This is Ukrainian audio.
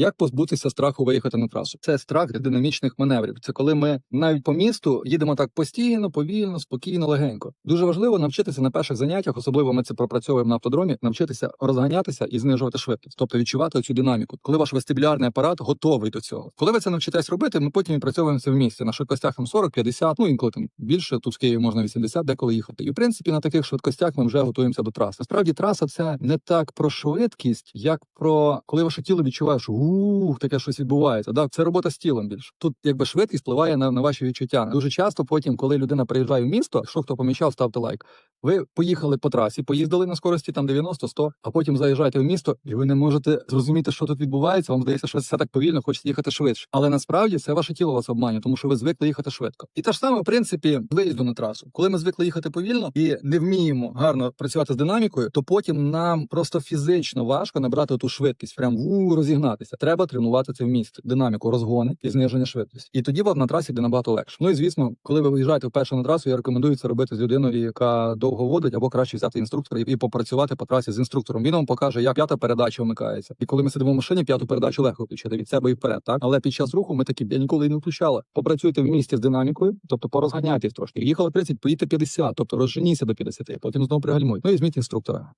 Як позбутися страху виїхати на трасу? Це страх динамічних маневрів. Це коли ми навіть по місту їдемо так постійно, повільно, спокійно, легенько. Дуже важливо навчитися на перших заняттях, особливо ми це пропрацьовуємо на автодромі, навчитися розганятися і знижувати швидкість, тобто відчувати цю динаміку, коли ваш вестибулярний апарат готовий до цього. Коли ви це навчитесь робити, ми потім відпрацьовуємо це в місті на швидкостях там 40, 50, ну інколи там більше. Тут в Києві можна 80, деколи їхати. І в принципі на таких швидкостях ми вже готуємося до траси. Насправді траса це не так про швидкість, як про коли ваше тіло відчуває, що ух, таке щось відбувається. Так, це робота з тілом більше. Тут якби швидкість впливає на, на ваші відчуття. Дуже часто потім, коли людина приїжджає в місто, якщо хто помічав, ставте лайк. Ви поїхали по трасі, поїздили на скорості там 90-100, а потім заїжджаєте в місто, і ви не можете зрозуміти, що тут відбувається. Вам здається, що все так повільно, хочете їхати швидше. Але насправді це ваше тіло вас обманює, тому що ви звикли їхати швидко. І те ж саме, в принципі, виїзду на трасу. Коли ми звикли їхати повільно і не вміємо гарно працювати з динамікою, то потім нам просто фізично важко набрати ту швидкість, прям у розігнатися. Треба тренувати це в місті. Динаміку, розгони і зниження швидкості. І тоді вам на трасі буде набагато легше. Ну і звісно, коли ви виїжджаєте вперше на трасу, я рекомендую це робити з людиною, яка довго водить, або краще взяти інструктора і попрацювати по трасі з інструктором. Він вам покаже, як п'ята передача вмикається. І коли ми сидимо в машині, п'яту передачу легко включити від себе і вперед. Так, але під час руху ми такі я ніколи не включали. Попрацюйте в місті з динамікою, тобто порозганяйтесь трошки. Їхали 30, поїдьте 50, тобто розженіться до 50, потім знову пригальмуйте. Ну і зміть інструктора.